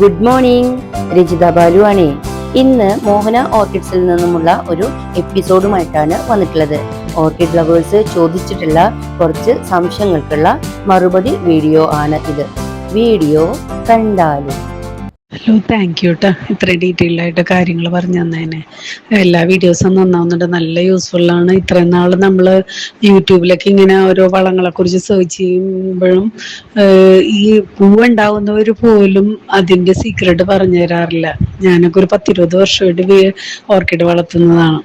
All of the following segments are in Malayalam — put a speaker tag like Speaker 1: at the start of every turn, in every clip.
Speaker 1: Good morning Rajitha ബാലുവാണ്. ഇന്ന് മോഹന ഓർക്കിഡ്സിൽ നിന്നുമുള്ള ഒരു എപ്പിസോഡുമായിട്ടാണ് വന്നിട്ടുള്ളത്. ഓർക്കിഡ് ലവേഴ്സ് ചോദിച്ചിട്ടുള്ള കുറച്ച് സംശയങ്ങൾക്കുള്ള മറുപടി വീഡിയോ ആണ് ഇത്. വീഡിയോ കണ്ടാലും
Speaker 2: ഹലോ താങ്ക് യു കേട്ടോ ഇത്രയും ഡീറ്റെയിൽ ആയിട്ട് കാര്യങ്ങൾ പറഞ്ഞു തന്നേനെ എല്ലാ വീഡിയോസും നന്നാവുന്നുണ്ട്. നല്ല യൂസ്ഫുൾ ആണ്. ഇത്രയും നാൾ നമ്മൾ യൂട്യൂബിലൊക്കെ ഇങ്ങനെ ഓരോ വളങ്ങളെ കുറിച്ച് സെർച്ച് ചെയ്യുമ്പോഴും ഈ പൂവുണ്ടാവുന്നവർ പോലും അതിന്റെ സീക്രട്ട് പറഞ്ഞു തരാറില്ല ഞാനൊക്കെ ഒരു പത്തിരുപത് വർഷമായിട്ട് ഓർക്കിഡ് വളർത്തുന്നതാണ്.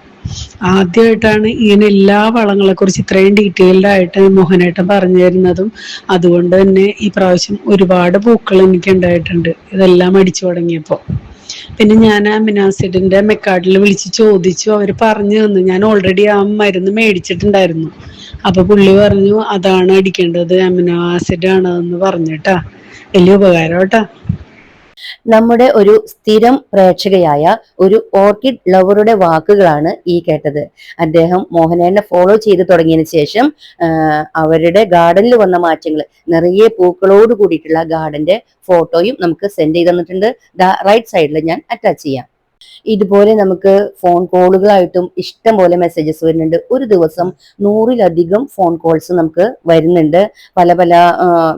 Speaker 2: ആദ്യമായിട്ടാണ് ഇങ്ങനെ എല്ലാ വളങ്ങളെ കുറിച്ച് ഇത്രയും ഡീറ്റെയിൽഡ് ആയിട്ട് മോഹനേട്ടൻ പറഞ്ഞു തരുന്നതും. അതുകൊണ്ട് തന്നെ ഈ പ്രാവശ്യം ഒരുപാട് പൂക്കൾ എനിക്ക് ഉണ്ടായിട്ടുണ്ട്. ഇതെല്ലാം അടിച്ചു തുടങ്ങിയപ്പോൾ പിന്നെ ഞാൻ ആ മിനാസിഡിന്റെ മെക്കാഡിൽ വിളിച്ച് ചോദിച്ചു. അവർ പറഞ്ഞു തന്നു. ഞാൻ ഓൾറെഡി ആ മരുന്ന് മേടിച്ചിട്ടുണ്ടായിരുന്നു. അപ്പൊ പുള്ളി പറഞ്ഞു അതാണ് അടിക്കേണ്ടത്. അമിനോ ആസിഡ് ആണ് എന്ന് പറഞ്ഞിട്ടാ വലിയ ഉപകാരം കേട്ടാ
Speaker 1: നമ്മുടെ ഒരു സ്ഥിരം പ്രേക്ഷകയായ ഒരു ഓർക്കിഡ് ലവറുടെ വാക്കുകളാണ് ഈ കേട്ടത്. അദ്ദേഹം മോഹനേനെ ഫോളോ ചെയ്ത് തുടങ്ങിയതിന് ശേഷം അവരുടെ ഗാർഡനിൽ വന്ന മാറ്റങ്ങൾ നിറയെ പൂക്കളോട് കൂടിയിട്ടുള്ള ഗാർഡന്റെ ഫോട്ടോയും നമുക്ക് സെൻഡ് ചെയ്ത് തന്നിട്ടുണ്ട്. റൈറ്റ് സൈഡിൽ ഞാൻ അറ്റാച്ച് ചെയ്യാം. ഇതുപോലെ നമുക്ക് ഫോൺ കോളുകളായിട്ടും ഇഷ്ടം പോലെ മെസ്സേജസ് വരുന്നുണ്ട്. ഒരു ദിവസം നൂറിലധികം ഫോൺ കോൾസ് നമുക്ക് വരുന്നുണ്ട്. പല പല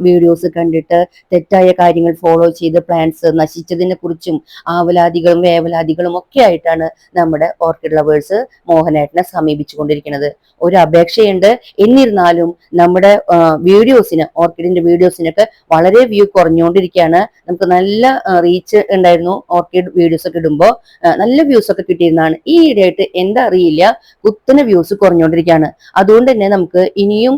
Speaker 1: വീഡിയോസ് കണ്ടിട്ട് തെറ്റായ കാര്യങ്ങൾ ഫോളോ ചെയ്ത് പ്ലാൻസ് നശിച്ചതിനെ കുറിച്ചും ആവലാദികളും വേവലാദികളും ഒക്കെ ആയിട്ടാണ് നമ്മുടെ ഓർക്കിഡ് ലവേഴ്സ് മോഹനേട്ടനെ സമീപിച്ചുകൊണ്ടിരിക്കുന്നത്. ഒരു അപേക്ഷയുണ്ട്. എന്നിരുന്നാലും നമ്മുടെ വീഡിയോസിന് ഓർക്കിഡിന്റെ വീഡിയോസിനൊക്കെ വളരെ വ്യൂ കുറഞ്ഞുകൊണ്ടിരിക്കുകയാണ്. നമുക്ക് നല്ല റീച്ച് ഉണ്ടായിരുന്നു. ഓർക്കിഡ് വീഡിയോസ് ഒക്കെ ഇടുമ്പോൾ നല്ല വ്യൂസ് ഒക്കെ കിട്ടിയിരുന്നതാണ് ഈ ഇടയായിട്ട് എന്താ അറിയില്ല കുത്തനെ വ്യൂസ് കുറഞ്ഞുകൊണ്ടിരിക്കുകയാണ്. അതുകൊണ്ട് തന്നെ നമുക്ക് ഇനിയും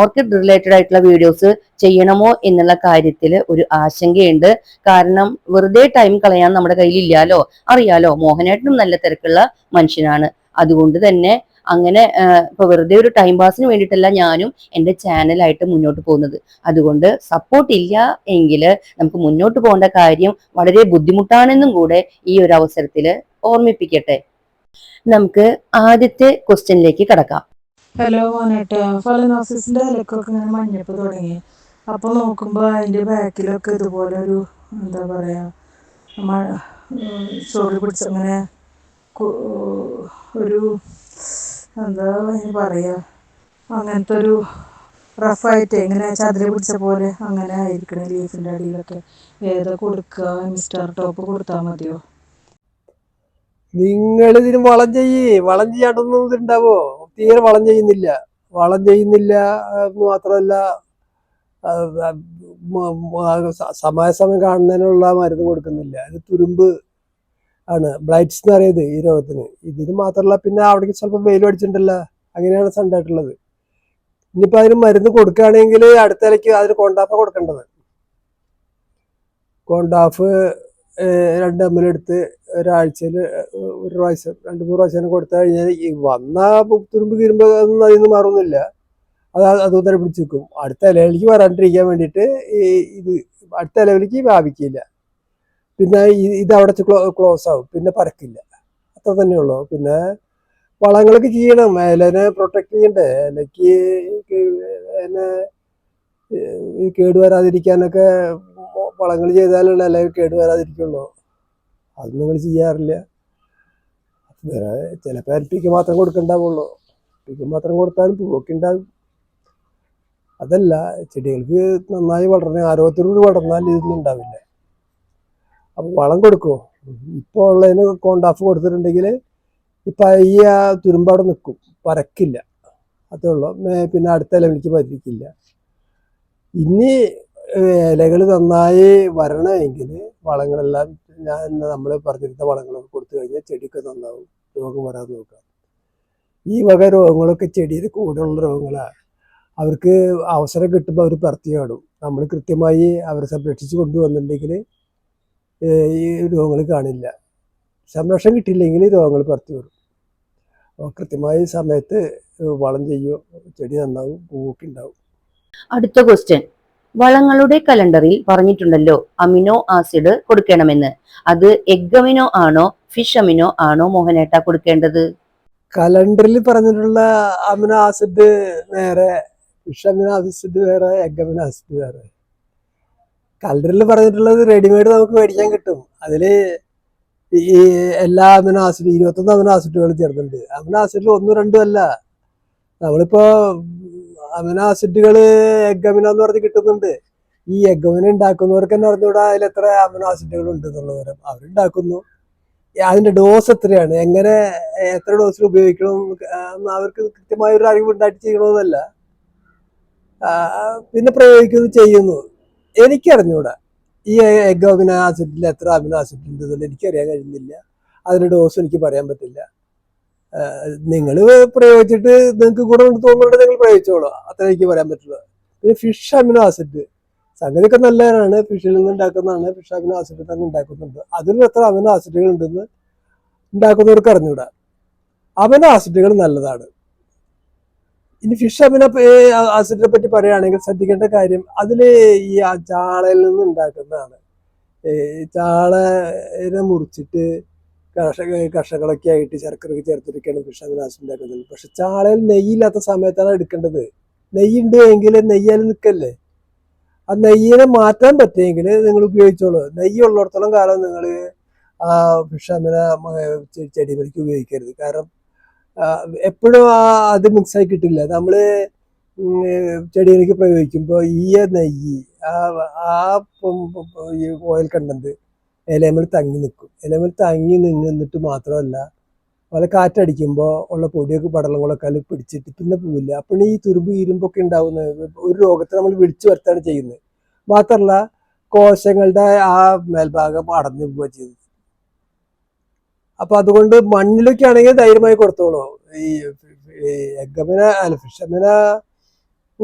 Speaker 1: ഓർക്കിഡ് റിലേറ്റഡ് ആയിട്ടുള്ള വീഡിയോസ് ചെയ്യണമോ എന്നുള്ള കാര്യത്തിൽ ഒരു ആശങ്കയുണ്ട്. കാരണം വെറുതെ ടൈം കളയാൻ നമ്മുടെ കയ്യിലില്ലാലോ അറിയാലോ മോഹനേട്ടനും നല്ല തിരക്കുള്ള മനുഷ്യനാണ്. അതുകൊണ്ട് തന്നെ അങ്ങനെ ഇപ്പൊ വെറുതെ ഒരു ടൈം പാസിന് വേണ്ടിയിട്ടല്ല ഞാനും എന്റെ ചാനലായിട്ട് മുന്നോട്ട് പോകുന്നത്. അതുകൊണ്ട് സപ്പോർട്ട് ഇല്ല എങ്കിൽ നമുക്ക് മുന്നോട്ട് പോകേണ്ട കാര്യം വളരെ ബുദ്ധിമുട്ടാണെന്നും കൂടെ ഈ ഒരു അവസരത്തിൽ ഓർമ്മിപ്പിക്കട്ടെ. നമുക്ക് ആദ്യത്തെ ക്വസ്റ്റ്യനിലേക്ക് കടക്കാം.
Speaker 3: ഹലോ മോനേട്ട. ഫലനോസിന്റെ ഇലക്കൊക്കെ ഇങ്ങനെ മഞ്ഞപ്പ് തുടങ്ങി. അപ്പൊ നോക്കുമ്പോ അതിന്റെ ബാക്കിലൊക്കെ ഇതുപോലെ ഒരു എന്താ പറയാ ചൊറി പിടിച്ച അങ്ങനെ ഒരു എന്താ ഇനി പറയാ? അങ്ങനത്തെ ഒരു റഫായിട്ട് എങ്ങനെ ചതിരി പിടിച്ച പോലെ അങ്ങനെ ആയിരിക്കണം ലീഫിന്റെ അടിയിലൊക്കെ. ഏതാ കൊടുക്കുക മിസ്റ്റർ ടോപ്പ് കൊടുത്താൽ മതിയോ?
Speaker 4: നിങ്ങൾ ഇതിന് വളം ചെയ്യ്. വളം ചെയ്യാണ്ടൊന്നും ഇതുണ്ടാവോ? തീരെ വളം ചെയ്യുന്നില്ല. വളം ചെയ്യുന്നില്ല എന്ന് മാത്രമല്ല സമയാസമയം കാണുന്നതിനുള്ള മരുന്ന് കൊടുക്കുന്നില്ല. ഇത് തുരുമ്പ് ആണ്. ബ്ലൈറ്റ്സ് എന്ന് പറയുന്നത് ഈ രോഗത്തിന്. ഇതിന് മാത്രമല്ല പിന്നെ അവിടേക്ക് ചിലപ്പോൾ വെയിൽ അടിച്ചിട്ടുണ്ടല്ലോ. അങ്ങനെയാണ് സണ്ടായിട്ടുള്ളത് ഇനിയിപ്പോൾ അതിന് മരുന്ന് കൊടുക്കുകയാണെങ്കിൽ അടുത്ത ഇലയ്ക്ക് അതിന് കോണ്ടാഫ കൊടുക്കേണ്ടത്. കോണ്ടാഫ് രണ്ട് എം എടുത്ത് ഒരാഴ്ചയിൽ ഒരു പ്രാവശ്യം രണ്ട് മൂന്ന് പ്രാവശ്യം കൊടുത്തു കഴിഞ്ഞാൽ ഈ വന്ന തുരുമ്പ് കീറുമ്പോൾ അതൊന്നും അതിൽ നിന്ന് മാറുന്നില്ല. അത് അതും തന്നെ പിടിച്ചു നിൽക്കും അടുത്ത ഇലയിലേക്ക് വരാണ്ടിരിക്കാൻ വേണ്ടിയിട്ട് ഈ ഇത് അടുത്ത ഇലവിലേക്ക് വ്യാപിക്കില്ല. പിന്നെ ഇത് അവിടെ ക്ലോസ് ആവും. പിന്നെ പരക്കില്ല. അത്ര തന്നെ ഉള്ളൂ. പിന്നെ വളങ്ങളൊക്കെ ചെയ്യണം. ഇലനെ പ്രൊട്ടക്ട് ചെയ്യണ്ടേ? ഇലയ്ക്ക് എന്നെ കേടുവരാതിരിക്കാനൊക്കെ കേട് വരാതിരിക്കാനൊക്കെ വളങ്ങൾ ചെയ്താലുള്ള ഇല കേട് വരാതിരിക്കുള്ളൂ അത് നിങ്ങൾ ചെയ്യാറില്ല ചിലപ്പോൾ അരിപ്പിക്ക് മാത്രം കൊടുക്കണ്ടാവുള്ളൂ. അരിപ്പിക്ക് മാത്രം കൊടുത്താലും പൂവൊക്കെ ഉണ്ടാകും. അതല്ല ചെടികൾക്ക് നന്നായി വളരണ ആരോഗ്യത്തിലൂടെ വളർന്നാൽ ഇതൊന്നും ഉണ്ടാവില്ല. അപ്പോൾ വളം കൊടുക്കുമോ ഇപ്പോൾ ഉള്ളതിന് കോണ്ടാഫ് കൊടുത്തിട്ടുണ്ടെങ്കിൽ ഇപ്പം ഈ ആ തുരുമ്പ് അവിടെ നിൽക്കും പരക്കില്ല അതേ ഉള്ളൂ. പിന്നെ അടുത്ത ഇലവിലേക്ക് പതിരിക്കില്ല ഇനി ഇലകൾ നന്നായി വരണമെങ്കിൽ വളങ്ങളെല്ലാം ഞാൻ നമ്മൾ പറഞ്ഞിരുന്ന വളങ്ങളൊക്കെ കൊടുത്തു കഴിഞ്ഞാൽ ചെടിക്ക് നന്നാവും. രോഗം വരാതെ നോക്കാം. ഈ വക രോഗങ്ങളൊക്കെ ചെടിയിൽ കൂടെയുള്ള രോഗങ്ങളാണ് അവർക്ക് അവസരം കിട്ടുമ്പോൾ അവർ പറത്തി കാണും നമ്മൾ കൃത്യമായി അവരെ സംരക്ഷിച്ച് കൊണ്ടുവന്നിട്ടുണ്ടെങ്കിൽ ഈ രോഗങ്ങൾ കാണില്ല. സംരക്ഷണം കിട്ടിയില്ലെങ്കിൽ രോഗങ്ങൾ പുറത്തു വരും. കൃത്യമായി സമയത്ത് വളം ചെയ്യുമോ ചെടി നന്നാവും പൂവൊക്കെ ഉണ്ടാവും.
Speaker 1: അടുത്ത ക്വസ്റ്റ്യൻ വളങ്ങളുടെ കലണ്ടറിൽ പറഞ്ഞിട്ടുണ്ടല്ലോ അമിനോ ആസിഡ് കൊടുക്കണമെന്ന്. അത് എഗ് അമിനോ ആണോ ഫിഷ് അമിനോ ആണോ മോഹനേട്ട കൊടുക്കേണ്ടത്?
Speaker 4: കലണ്ടറിൽ പറഞ്ഞിട്ടുള്ള അമിനോ ആസിഡ് വേറെ ഫിഷ് അമിനോ ആസിഡ് വേറെ എഗ് അമിനോ ആസിഡ് വേറെ. കലണ്ടറിൽ പറഞ്ഞിട്ടുള്ളത് റെഡിമെയ്ഡ് നമുക്ക് മേടിക്കാൻ കിട്ടും. അതിൽ ഈ എല്ലാ അമിനോ ആസിഡ് ഇരുപത്തൊന്ന് അമിനോ ആസിഡുകൾ ചേർന്നുണ്ട് അമിനോ ആസിഡിൽ ഒന്നും രണ്ടും അല്ല. നമ്മളിപ്പോ അമിനോ ആസിഡുകൾ എഗ് എന്ന് പറഞ്ഞ് കിട്ടുന്നുണ്ട്. ഈ എഗ് ഉണ്ടാക്കുന്നവർക്ക് തന്നെ അറിഞ്ഞൂടാ അതിൽ എത്ര അമിനോ ആസിഡുകൾ ഉണ്ട് എന്നുള്ളവരും അവരുണ്ടാക്കുന്നു. അതിന്റെ ഡോസ് എത്രയാണ്? എങ്ങനെ എത്ര ഡോസിൽ ഉപയോഗിക്കണം? അവർക്ക് കൃത്യമായ ഒരു അറിവ് ഉണ്ടായിട്ട് ചെയ്യണമെന്നല്ല പിന്നെ പ്രയോഗിക്കുന്നു ചെയ്യുന്നു. എനിക്കറിഞ്ഞൂടാ. ഈ എഗ് അമിനോ ആസിഡിൽ എത്ര അമിനോ ആസിഡ് ഉണ്ട് എന്നുള്ളത് എനിക്കറിയാൻ കഴിയുന്നില്ല അതിന്റെ ഡോസ് എനിക്ക് പറയാൻ പറ്റില്ല. നിങ്ങൾ പ്രയോഗിച്ചിട്ട് നിങ്ങൾക്ക് ഗുണം തോന്നുന്നുണ്ട് നിങ്ങൾ പ്രയോഗിച്ചോളൂ. അത്ര എനിക്ക് പറയാൻ പറ്റുള്ളൂ. പിന്നെ ഫിഷ് അമിനോ ആസിഡ് സംഗതിയൊക്കെ നല്ലതാണ്. ഫിഷിൽ നിന്ന് ഉണ്ടാക്കുന്നതാണ്. ഫിഷ് അമിനോ ആസിഡ് തന്നെ ഉണ്ടാക്കുന്നുണ്ട്. അതിൽ എത്ര അമിനോ ആസിഡുകൾ ഉണ്ടെന്ന് ഉണ്ടാക്കുന്നവർക്ക് അറിഞ്ഞൂടാ. അമിനോ ആസിഡുകൾ നല്ലതാണ്. ഇനി ഫിഷ് അമിനോ ആസിഡിനെ പറ്റി പറയുകയാണെങ്കിൽ ശ്രദ്ധിക്കേണ്ട കാര്യം അതിൽ ഈ ചാളയിൽ നിന്ന് ഉണ്ടാക്കുന്നതാണ്. ചാളനെ മുറിച്ചിട്ട് കർഷക കർഷകളൊക്കെ ആയിട്ട് ശർക്കരയൊക്കെ ചേർത്തിട്ടൊക്കെയാണ് ഫിഷ് അമിനോ ആസിഡ് ഉണ്ടാക്കുന്നത്. പക്ഷെ ചാളയിൽ നെയ്യില്ലാത്ത സമയത്താണ് എടുക്കേണ്ടത്. നെയ്യുണ്ട് എങ്കിൽ നെയ്യാൽ നിൽക്കല്ലേ? ആ നെയ്യിനെ മാറ്റാൻ പറ്റുമെങ്കിൽ നിങ്ങൾ ഉപയോഗിച്ചോളൂ. നെയ്യ് ഉള്ളിടത്തോളം കാലം നിങ്ങൾ ആ ഫിഷ് അമിന ചെടിമലിക്ക് ഉപയോഗിക്കരുത്. കാരണം എപ്പോഴും ആ അത് മിക്സായി കിട്ടില്ല. നമ്മൾ ചെടികളിലേക്ക് പ്രയോഗിക്കുമ്പോൾ ഈ നെയ്യ് ആ ആ ഓയിൽ കണ്ടത് ഇലമിൽ തങ്ങി നിൽക്കും ഇലമിൽ തങ്ങി നിന്നിട്ട് മാത്രമല്ല പല കാറ്റടിക്കുമ്പോൾ ഉള്ള പൊടിയൊക്കെ പടലങ്ങളൊക്കെ അതിൽ പിടിച്ചിട്ട് പിന്നെ പോവില്ല. അപ്പോൾ ഈ തുരുമ്പ് ഇരുമ്പൊക്കെ ഉണ്ടാവുന്ന ഒരു രോഗത്തെ നമ്മൾ വിളിച്ചു വരുത്താണ് ചെയ്യുന്നത്. മാത്രമല്ല കോശങ്ങളുടെ ആ മേൽഭാഗം അടഞ്ഞു പോവുക ചെയ്യുന്നത്. അപ്പൊ അതുകൊണ്ട് മണ്ണിലൊക്കെ ആണെങ്കിൽ ധൈര്യമായി കൊടുത്തോളൂ. ഈ എഗ്ഗമിന അല്ല ഫിഷമിന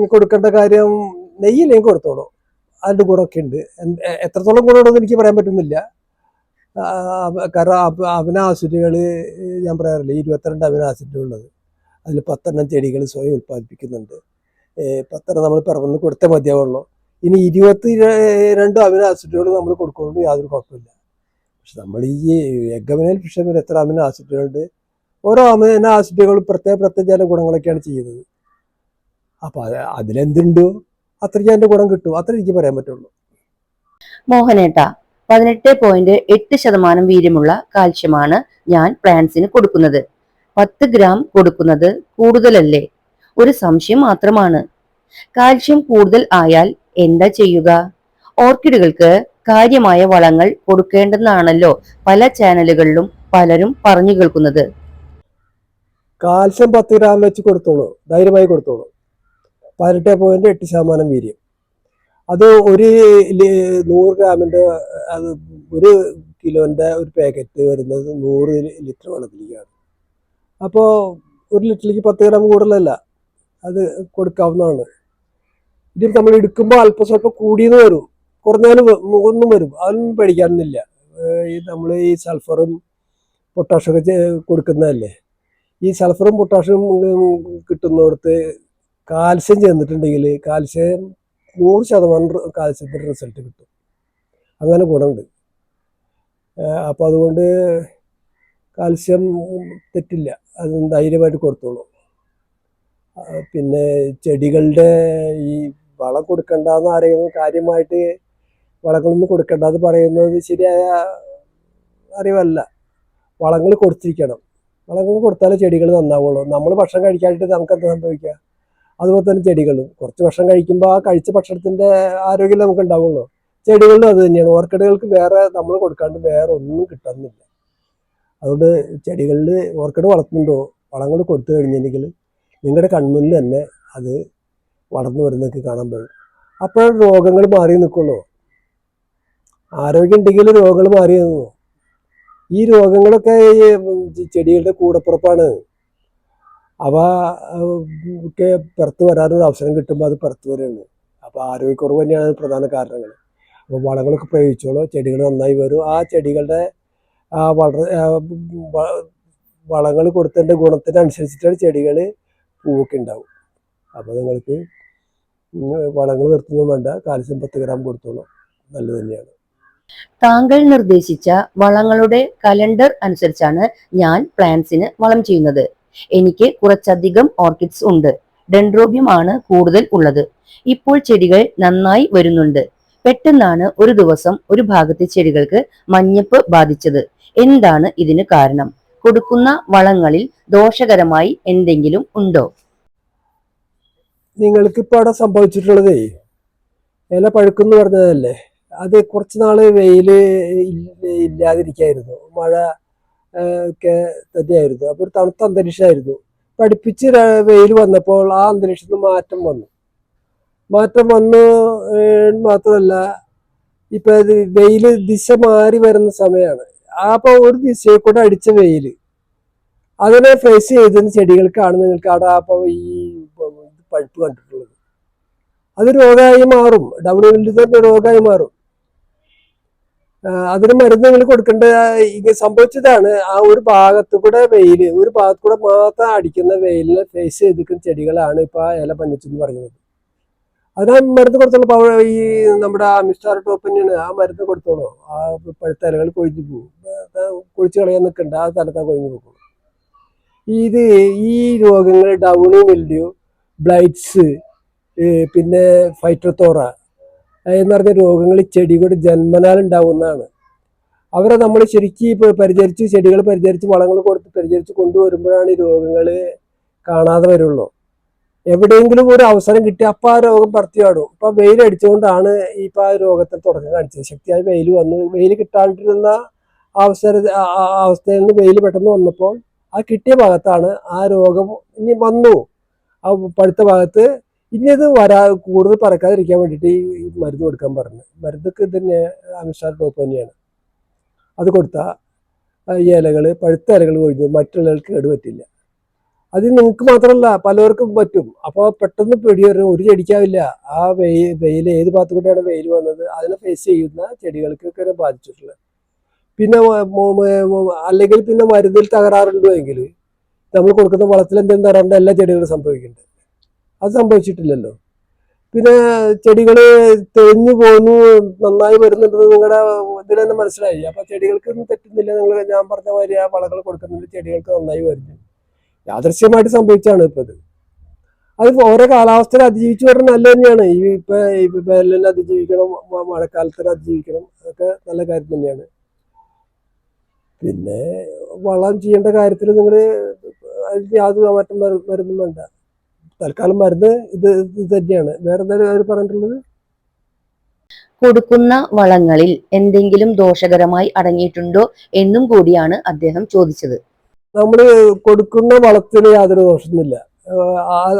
Speaker 4: കൊടുക്കേണ്ട കാര്യം നെയ്യില്ലെങ്കിൽ കൊടുത്തോളൂ. അതിന്റെ ഗുണമൊക്കെ ഉണ്ട്. എത്രത്തോളം ഗുണമുണ്ടെന്ന് എനിക്ക് പറയാൻ പറ്റുന്നില്ല. കാരണം അപ- അമിനോ ഞാൻ പറയാറില്ല ഇരുപത്തിരണ്ട് അമിനോ ആസിഡുകൾ ഉള്ളത്. അതിൽ പത്തെണ്ണം ചെടികൾ സ്വയം ഉൽപ്പാദിപ്പിക്കുന്നുണ്ട്. പത്തെണ്ണം നമ്മൾ പിറന്ന് കൊടുത്തേ മതിയാവുള്ളൂ. ഇനി ഇരുപത്തി രണ്ട് അമിനോ നമ്മൾ കൊടുക്കുന്നുണ്ട് യാതൊരു കുഴപ്പമില്ല. പക്ഷെ നമ്മൾ ഈ എഗമിനൽ ഫിഷമിൽ എത്ര അമിന ആസിഡുകളുണ്ട് ഓരോ അമിന ആസിഡുകളും പ്രത്യേക പ്രത്യേക ചില ഗുണങ്ങളൊക്കെയാണ് ചെയ്യുന്നത്. അപ്പൊ അത് അതിലെന്തുണ്ടോ? അത്രയ്ക്ക് ഗുണം കിട്ടും. അത്ര എനിക്ക് പറയാൻ പറ്റുള്ളൂ.
Speaker 1: മോഹനേട്ട പതിനെട്ട് പോയിന്റ് എട്ട് ശതമാനം വീര്യമുള്ള കാൽഷ്യമാണ് ഞാൻ പ്ലാന്റ്സിന് കൊടുക്കുന്നത്. പത്ത് ഗ്രാം കൊടുക്കുന്നത് കൂടുതലല്ലേ? ഒരു സംശയം മാത്രമാണ്. കാൽഷ്യം കൂടുതൽ ആയാൽ എന്താ ചെയ്യുക? ഓർക്കിഡുകൾക്ക് കാര്യമായ വളങ്ങൾ കൊടുക്കേണ്ടെന്നാണല്ലോ പല ചാനലുകളിലും പലരും പറഞ്ഞു കേൾക്കുന്നത്.
Speaker 4: കാൽസ്യം പത്ത് ഗ്രാം വെച്ച് കൊടുത്തോളൂ. ധൈര്യമായി കൊടുത്തോളൂ. പതിനെട്ട് പോയിന്റ് എട്ട് ശതമാനം വീര്യം. അത് ഒരു നൂറ് ഗ്രാമിന്റെ അത് ഒരു കിലോന്റെ ഒരു പാക്കറ്റ് വരുന്നത് നൂറ് ലിറ്റർ വെള്ളത്തിലേക്കാണ്. അപ്പോൾ ഒരു ലിറ്ററിലേക്ക് പത്ത് ഗ്രാം കൂടുതലല്ല. അത് കൊടുക്കാവുന്നതാണ്. ഇതിൽ നമ്മൾ എടുക്കുമ്പോൾ അല്പസ്വല്പം കൂടിയെന്ന് വരും. കുറഞ്ഞാലും ഒന്നും വരും. അതൊന്നും പേടിക്കാനൊന്നുമില്ല. ഈ നമ്മൾ ഈ സൾഫറും പൊട്ടാഷൊക്കെ കൊടുക്കുന്നതല്ലേ? ഈ സൾഫറും പൊട്ടാഷും കിട്ടുന്നിടത്ത് കാൽസ്യം ചേർന്നിട്ടുണ്ടെങ്കിൽ കാൽസ്യം നൂറ് ശതമാനം കാൽസ്യത്തിന്റെ റിസൾട്ട് കിട്ടും. അങ്ങനെ ഗുണമുണ്ട്. അപ്പോൾ അതുകൊണ്ട് കാൽസ്യം തെറ്റില്ല. അത് ധൈര്യമായിട്ട് കൊടുത്തോളൂ. പിന്നെ ചെടികളുടെ ഈ വളം കൊടുക്കണ്ടെന്ന് ആരെങ്കിലും കാര്യമായിട്ട് വളങ്ങളൊന്നും കൊടുക്കണ്ടെന്ന് പറയുന്നത് ശരിയായ അറിവല്ല. വളങ്ങൾ കൊടുത്തിരിക്കണം. വളങ്ങൾ കൊടുത്താലേ ചെടികൾ നന്നാവുള്ളൂ. നമ്മൾ ഭക്ഷണം കഴിക്കാനായിട്ട് നമുക്ക് എന്താ സംഭവിക്കുക? അതുപോലെ തന്നെ ചെടികളും. കുറച്ച് ഭക്ഷണം കഴിക്കുമ്പോൾ ആ കഴിച്ച ഭക്ഷണത്തിന്റെ ആരോഗ്യം നമുക്ക് ഉണ്ടാവുള്ളൂ. ചെടികളിലും അത് തന്നെയാണ്. ഓർക്കിഡുകൾക്ക് വേറെ നമ്മൾ കൊടുക്കാണ്ട് വേറെ ഒന്നും കിട്ടുന്നില്ല. അതുകൊണ്ട് ചെടികളിൽ ഓർക്കിഡ് വളർത്തുന്നുണ്ടോ? വളങ്ങൾ കൊടുത്തു കഴിഞ്ഞിട്ടുണ്ടെങ്കിൽ നിങ്ങളുടെ കൺമുന്നിൽ തന്നെ അത് വളർന്നു വരുന്നതൊക്കെ കാണാൻ പറ്റും. അപ്പോഴാണ് രോഗങ്ങൾ മാറി നിൽക്കുള്ളൂ. ആരോഗ്യം ഉണ്ടെങ്കിൽ രോഗങ്ങൾ മാറി ഈ രോഗങ്ങളൊക്കെ ഈ ചെടികളുടെ കൂടപ്പുറപ്പാണ്. അവ ഒക്കെ പുറത്ത് വരാനൊരു അവസരം കിട്ടുമ്പോൾ അത് പുറത്ത് വരികയാണ്. അപ്പോൾ ആരോഗ്യക്കുറവ് തന്നെയാണ് പ്രധാന കാരണങ്ങൾ. അപ്പോൾ വളങ്ങളൊക്കെ പ്രയോഗിച്ചോളൂ ചെടികൾ നന്നായി വരും. ആ ചെടികളുടെ ആ വളർ വളങ്ങൾ കൊടുത്തതിന്റെ ഗുണത്തിനനുസരിച്ചിട്ടാണ് ചെടികൾ പൂവൊക്കെ ഉണ്ടാവും. അപ്പോൾ നിങ്ങൾക്ക് വളങ്ങൾ നിർത്തുന്നതും വേണ്ട. കാൽസ്യം പത്ത് ഗ്രാം കൊടുത്തോളൂ. നല്ലത് തന്നെയാണ്.
Speaker 1: താങ്കൾ നിർദ്ദേശിച്ച വളങ്ങളുടെ കലണ്ടർ അനുസരിച്ചാണ് ഞാൻ പ്ലാന്റ്സിന് വളം ചെയ്യുന്നത്. എനിക്ക് കുറച്ചധികം ഓർക്കിഡ്സ് ഉണ്ട്. ഡെൻഡ്രോബിയം ആണ് കൂടുതൽ ഉള്ളത്. ഇപ്പോൾ ചെടികൾ നന്നായി വരുന്നുണ്ട്. പെട്ടെന്നാണ് ഒരു ദിവസം ഒരു ഭാഗത്തെ ചെടികൾക്ക് മഞ്ഞപ്പ് ബാധിച്ചത്. എന്താണ് ഇതിന് കാരണം? കൊടുക്കുന്ന വളങ്ങളിൽ ദോഷകരമായി എന്തെങ്കിലും ഉണ്ടോ?
Speaker 4: നിങ്ങൾക്ക് ഇപ്പോൾ അവിടെ സംഭവിച്ചിട്ടുള്ളതേ ഇല പഴുക്കെന്ന് പറഞ്ഞതല്ലേ? അത് കുറച്ച് നാൾ വെയിൽ ഇല്ലാതിരിക്കായിരുന്നു. മഴ ഒക്കെ തന്നെയായിരുന്നു. അപ്പോൾ ഒരു തണുത്ത അന്തരീക്ഷമായിരുന്നു പഠിപ്പിച്ച് വെയിൽ വന്നപ്പോൾ ആ അന്തരീക്ഷത്തിൽ മാറ്റം വന്നു. മാറ്റം വന്നു മാത്രമല്ല ഇപ്പൊ വെയിൽ ദിശ മാറി വരുന്ന സമയമാണ് അപ്പൊ ഒരു ദിശയിൽ കൂടെ അടിച്ച വെയിൽ അതിനെ ഫേസ് ചെയ്തുന്ന ചെടികൾക്കാണ് നിങ്ങൾക്ക് അവിടെ അപ്പൊ ഈ പഴുപ്പ് കണ്ടിട്ടുള്ളത്. അത് രോഗമായി മാറും. ഡൗണിൽ തന്നെ രോഗമായി മാറും. അതിന് മരുന്ന് നിങ്ങൾ കൊടുക്കേണ്ട സംഭവിച്ചതാണ്. ആ ഒരു ഭാഗത്ത് കൂടെ വെയിൽ ഒരു ഭാഗത്ത് കൂടെ മാത്രം അടിക്കുന്ന വെയിലിനെ ഫേസ് ചെയ്തിരിക്കുന്ന ചെടികളാണ് ഇപ്പൊ ആ ഇല പഞ്ഞിച്ചെന്ന് പറയുന്നത്. അതിനാ മരുന്ന് കൊടുത്തോളൂ. ഈ നമ്മുടെ മിസ്റ്റർ ടോപ്പിനാണ് ടോപ്പ് ആ മരുന്ന് കൊടുത്തോളൂ. ആ പഴുത്ത ഇലകൾ കൊഴിഞ്ഞു പോകും. കൊഴിച്ച് കളയാൻ നിൽക്കണ്ട ആ സ്ഥലത്താ കൊഴിഞ്ഞു പോകും. ഇത് ഈ രോഗങ്ങൾ ഡൗണി വെല്യു ബ്ലൈറ്റ്സ് പിന്നെ ഫൈറ്റോത്തോറ എന്ന് പറഞ്ഞ രോഗങ്ങൾ ചെടികളുടെ ജന്മനാൽ ഉണ്ടാവുന്നതാണ്. അവരെ നമ്മൾ ശരിക്കും പരിചരിച്ച് ചെടികൾ പരിചരിച്ച് വളങ്ങൾ കൊടുത്ത് പരിചരിച്ച് കൊണ്ടുവരുമ്പോഴാണ് ഈ രോഗങ്ങൾ കാണാതെ വരുള്ളൂ. എവിടെയെങ്കിലും ഒരു അവസരം കിട്ടി അപ്പം ആ രോഗം പറത്തിയാടും ഇപ്പം വെയിൽ അടിച്ചുകൊണ്ടാണ് ഇപ്പം ആ രോഗത്തെ തുടക്കം കാണിച്ചത്. ശക്തിയായി വെയിൽ വന്നു. വെയിൽ കിട്ടാണ്ടിരുന്ന അവസര അവസ്ഥയിൽ നിന്ന് വെയിൽ പെട്ടെന്ന് വന്നപ്പോൾ ആ കിട്ടിയ ഭാഗത്താണ് ആ രോഗം ഇനി വന്നു. ആ പഴുത്ത ഭാഗത്ത് ഇനി വരാ കൂടുതൽ പറക്കാതിരിക്കാൻ വേണ്ടിയിട്ട് ഈ മരുന്ന് കൊടുക്കാൻ പറഞ്ഞു. മരുന്നൊക്കെ തന്നെ അമിഷാർ ടോപ്പ് തന്നെയാണ്. അത് കൊടുത്താൽ ഈ ഇലകൾ പഴുത്ത ഇലകൾ കൊഴിഞ്ഞു മറ്റുള്ളവർക്ക് കേട് പറ്റില്ല. അത് നിങ്ങൾക്ക് മാത്രമല്ല പലവർക്കും പറ്റും. അപ്പോൾ പെട്ടെന്ന് പേടി വരും ഒരു ചെടിക്കാവില്ല. ആ വെയിൽ വെയിൽ ഏത് ഭാഗത്തു കൂടെയാണ് വെയിൽ വന്നത്? അതിനെ ഫേസ് ചെയ്യുന്ന ചെടികൾക്കൊക്കെ ബാധിച്ചിട്ടുള്ളത്. പിന്നെ അല്ലെങ്കിൽ പിന്നെ മരുന്നിൽ തകരാറുണ്ടോ എങ്കിൽ നമ്മൾ കൊടുക്കുന്ന വളത്തിൽ എന്തെങ്കിലും തകരാറുണ്ട് എല്ലാ ചെടികളും സംഭവിക്കുന്നുണ്ട്. അത് സംഭവിച്ചിട്ടില്ലല്ലോ. പിന്നെ ചെടികൾ തെളിഞ്ഞു പോകുന്നു നന്നായി വരുന്നുണ്ടെന്ന് നിങ്ങളുടെ ഇതിൽ തന്നെ മനസ്സിലായി. അപ്പൊ ചെടികൾക്കൊന്നും തെറ്റുന്നില്ല നിങ്ങൾ ഞാൻ പറഞ്ഞ മാതിരി ആ വളങ്ങൾ കൊടുക്കുന്നുണ്ട് ചെടികൾക്ക് നന്നായി വരുന്നു. യാദൃശ്യമായിട്ട് സംഭവിച്ചാണ് ഇപ്പൊ ഇത്. അത് ഓരോ കാലാവസ്ഥയിൽ അതിജീവിച്ചു വരുന്നത് നല്ല തന്നെയാണ്. ഈ ഇപ്പൊ വേനലിനെ അതിജീവിക്കണം മഴക്കാലത്തിൽ അതിജീവിക്കണം അതൊക്കെ നല്ല കാര്യം തന്നെയാണ്. പിന്നെ വളം ചെയ്യേണ്ട കാര്യത്തിൽ നിങ്ങൾ അതിന് യാതൊരു മാറ്റം വരു- വരുന്നും തൽക്കാലം മരുന്ന് ഇത് ഇത് തന്നെയാണ്. വേറെ എന്തായാലും അവർ പറഞ്ഞിട്ടുള്ളത്?
Speaker 1: കൊടുക്കുന്ന വളങ്ങളിൽ എന്തെങ്കിലും ദോഷകരമായി അടങ്ങിയിട്ടുണ്ടോ എന്നും കൂടിയാണ് അദ്ദേഹം ചോദിച്ചത്.
Speaker 4: നമ്മൾ കൊടുക്കുന്ന വളത്തിന് യാതൊരു ദോഷമൊന്നുമില്ല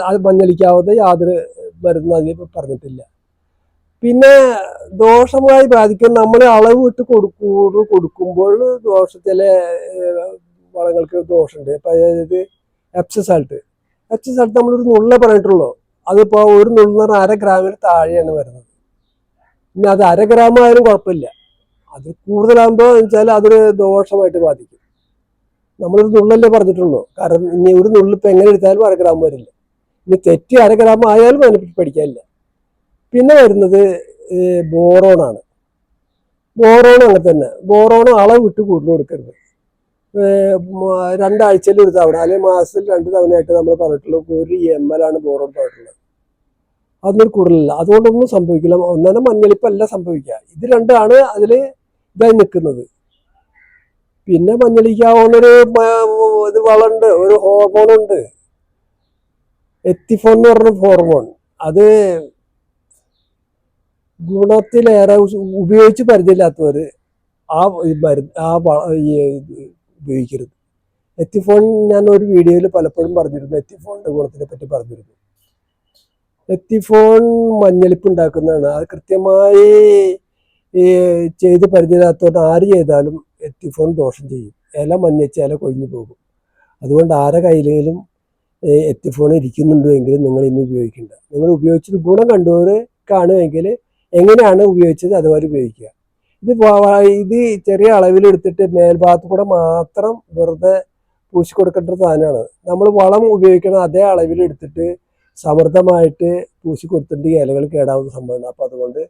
Speaker 4: അത് മഞ്ഞളിക്കാവുന്ന യാതൊരു മരുന്നും അതിൽ പറഞ്ഞിട്ടില്ല. പിന്നെ ദോഷമായി ബാധിക്കും നമ്മൾ അളവ് വിട്ട് കൊടുക്കൂ കൊടുക്കുമ്പോൾ ദോഷ ചില വളങ്ങൾക്ക് ദോഷമുണ്ട്. അപ്പം അതായത് എപ്സ സാൾട്ട് സ്ഥലത്ത് നമ്മളൊരു നുള്ള പറഞ്ഞിട്ടുള്ളൂ. അതിപ്പോൾ ഒരു നുള്ളർ അര ഗ്രാമിന് താഴെയാണ് വരുന്നത്. പിന്നെ അത് അര ഗ്രാം ആയാലും കുഴപ്പമില്ല. അത് കൂടുതലാകുമ്പോൾ വെച്ചാൽ അതൊരു ദോഷമായിട്ട് ബാധിക്കും. നമ്മളൊരു നുള്ളല്ലേ പറഞ്ഞിട്ടുള്ളൂ. കാരണം ഇനി ഒരു നുള്ളിപ്പോൾ എങ്ങനെ എടുത്താലും അര ഗ്രാം വരില്ല. ഇനി തെറ്റി അര ഗ്രാം ആയാലും അതിനെപ്പറ്റി പഠിക്കാനില്ല. പിന്നെ വരുന്നത് ബോറോണാണ് ബോറോൺ അങ്ങനെ തന്നെ. ബോറോൺ അളവ് വിട്ട് കൂടുതൽ കൊടുക്കരുത്. രണ്ടാഴ്ചയിൽ ഒരു തവണ അല്ലെങ്കിൽ മാസത്തിൽ രണ്ട് തവണയായിട്ട് നമ്മൾ പറഞ്ഞിട്ടുള്ള ഒരു എം എൽ ആണ് ബോറോൺ പറഞ്ഞിട്ടുള്ളത് അതൊന്നും കൂടുതലല്ല. അതുകൊണ്ടൊന്നും സംഭവിക്കില്ല. ഒന്നാലും മഞ്ഞളിപ്പല്ല സംഭവിക്കുക. ഇത് രണ്ടാണ് അതിൽ ഇതായി നിൽക്കുന്നത്. പിന്നെ മഞ്ഞളിക്കാവുന്നൊരു ഇത് വളമുണ്ട് ഒരു ഹോർമോൺ ഉണ്ട് എത്തിഫോൺ എന്ന് പറഞ്ഞ ഹോർമോൺ. അത് ഗുണത്തിലേറെ ഉപയോഗിച്ച് പരിചയമില്ലാത്തവർ ആ മരുന്ന് ആ ഉപയോഗിക്കരുത്. എത്തിഫോൺ ഞാൻ ഒരു വീഡിയോയിൽ പലപ്പോഴും പറഞ്ഞിരുന്നു എത്തിഫോണിന്റെ ഗുണത്തിനെ പറ്റി പറഞ്ഞിരുന്നു. എത്തിഫോൺ മഞ്ഞളിപ്പ് ഉണ്ടാക്കുന്നതാണ് അത് കൃത്യമായി ചെയ്ത് പരിചയമില്ലാത്തവർ ആര് ചെയ്താലും എത്തിഫോൺ ദോഷം ചെയ്യും. ഇല മഞ്ഞച്ച് ഇല കൊഴിഞ്ഞു പോകും. അതുകൊണ്ട് ആരെ കയ്യിലെങ്കിലും എത്തിഫോൺ ഇരിക്കുന്നുണ്ടോ എങ്കിലും നിങ്ങൾ ഇനി ഉപയോഗിക്കേണ്ട. നിങ്ങൾ ഉപയോഗിച്ചത് ഗുണം കണ്ടവർ കാണുമെങ്കിൽ എങ്ങനെയാണ് ഉപയോഗിച്ചത് അതുപോലെ ഉപയോഗിക്കുക. ഇത് ഇത് ചെറിയ അളവിൽ എടുത്തിട്ട് മേൽഭാഗത്ത് കൂടെ മാത്രം വെറുതെ പൂശി കൊടുക്കേണ്ട സാധനമാണ്. നമ്മൾ വളം ഉപയോഗിക്കണം അതേ അളവിൽ എടുത്തിട്ട് സമൃദ്ധമായിട്ട് പൂശി കൊടുത്തിട്ട് ഇലകൾ കേടാവുന്ന സംഭവമാണ്. അപ്പം അതുകൊണ്ട്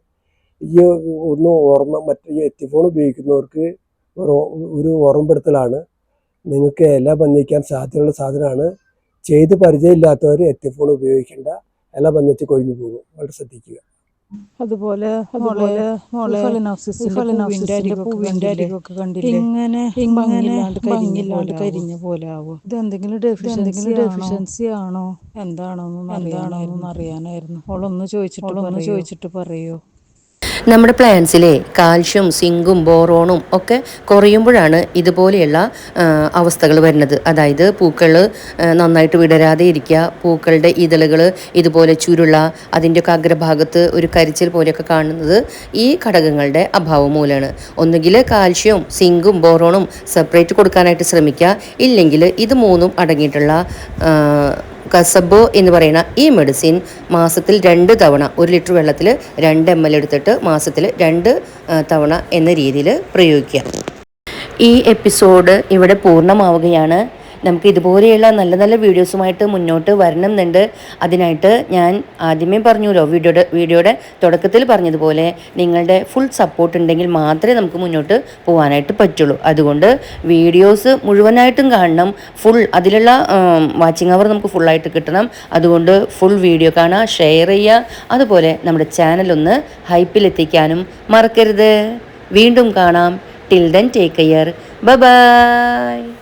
Speaker 4: ഈ ഒന്ന് ഓർമ്മ മറ്റേ എത്തിഫോൺ ഉപയോഗിക്കുന്നവർക്ക് ഒരു ഓർമ്മപ്പെടുത്തലാണ്. നിങ്ങൾക്ക് ഇല ബന്ധിക്കാൻ സാധ്യതയുള്ള സാധനമാണ്. ചെയ്ത് പരിചയമില്ലാത്തവർ എത്തിഫോൺ ഉപയോഗിക്കേണ്ട. ഇല ബന്ധിച്ച് കൊഴിഞ്ഞു പോകും. വളരെ ശ്രദ്ധിക്കുക.
Speaker 3: അതുപോലെ അതുപോലെ പൂവിന്റെ അരികൊക്കെ കണ്ടില്ലേ? ഇങ്ങനെ ഭംഗിയില്ലാണ്ട് കരിഞ്ഞ പോലെ ആവും. ഇത് എന്തെങ്കിലും ഡെഫിഷ്യൻസി ഡെഫിഷ്യൻസി ആണോ? എന്താണോന്നൊന്നും എന്താണോ അറിയാനായിരുന്നു. അവളൊന്ന് ചോദിച്ചിട്ട് ഒന്ന് ചോദിച്ചിട്ട് പറയോ?
Speaker 5: നമ്മുടെ പ്ലാന്റ്സിലെ കാൽഷ്യം സിങ്കും ബോറോണും ഒക്കെ കുറയുമ്പോഴാണ് ഇതുപോലെയുള്ള അവസ്ഥകൾ വരുന്നത്. അതായത് പൂക്കൾ നന്നായിട്ട് വിടരാതെ ഇരിക്കുക പൂക്കളുടെ ഇതളുകൾ ഇതുപോലെ ചുരുള അതിന്റെയൊക്കെ അഗ്രഭാഗത്ത് ഒരു കരിച്ചിൽ പോലെയൊക്കെ കാണുന്നത് ഈ ഘടകങ്ങളുടെ അഭാവം മൂലമാണ്. ഒന്നുകിൽ കാൽഷ്യവും സിങ്കും ബോറോണും സെപ്പറേറ്റ് കൊടുക്കാനായിട്ട് ശ്രമിക്കുക. ഇല്ലെങ്കിൽ ഇത് മൂന്നും അടങ്ങിയിട്ടുള്ള കസബോ എന്ന് പറയുന്ന ഈ മെഡിസിൻ മാസത്തിൽ രണ്ട് തവണ ഒരു ലിറ്റർ വെള്ളത്തിൽ രണ്ട് എം എൽ എടുത്തിട്ട് മാസത്തിൽ രണ്ട് തവണ എന്ന രീതിയിൽ പ്രയോഗിക്കുക. ഈ എപ്പിസോഡ് ഇവിടെ പൂർണമാവുകയാണ്. നമുക്ക് ഇതുപോലെയുള്ള നല്ല നല്ല വീഡിയോസുമായിട്ട് മുന്നോട്ട് വരണമെന്നുണ്ട്. അതിനായിട്ട് ഞാൻ ആദ്യമേ പറഞ്ഞുല്ലോ വീഡിയോയുടെ വീഡിയോയുടെ തുടക്കത്തിൽ പറഞ്ഞതുപോലെ നിങ്ങളുടെ ഫുൾ സപ്പോർട്ട് ഉണ്ടെങ്കിൽ മാത്രമേ നമുക്ക് മുന്നോട്ട് പോകാനായിട്ട് പറ്റുള്ളൂ. അതുകൊണ്ട് വീഡിയോസ് മുഴുവനായിട്ടും കാണണം. ഫുൾ അതിലുള്ള വാച്ചിങ് അവർ നമുക്ക് ഫുള്ളായിട്ട് കിട്ടണം. അതുകൊണ്ട് ഫുൾ വീഡിയോ കാണുക ഷെയർ ചെയ്യുക. അതുപോലെ നമ്മുടെ ചാനലൊന്ന് ഹൈപ്പിലെത്തിക്കാനും മറക്കരുത്. വീണ്ടും കാണാം. Till then take care bye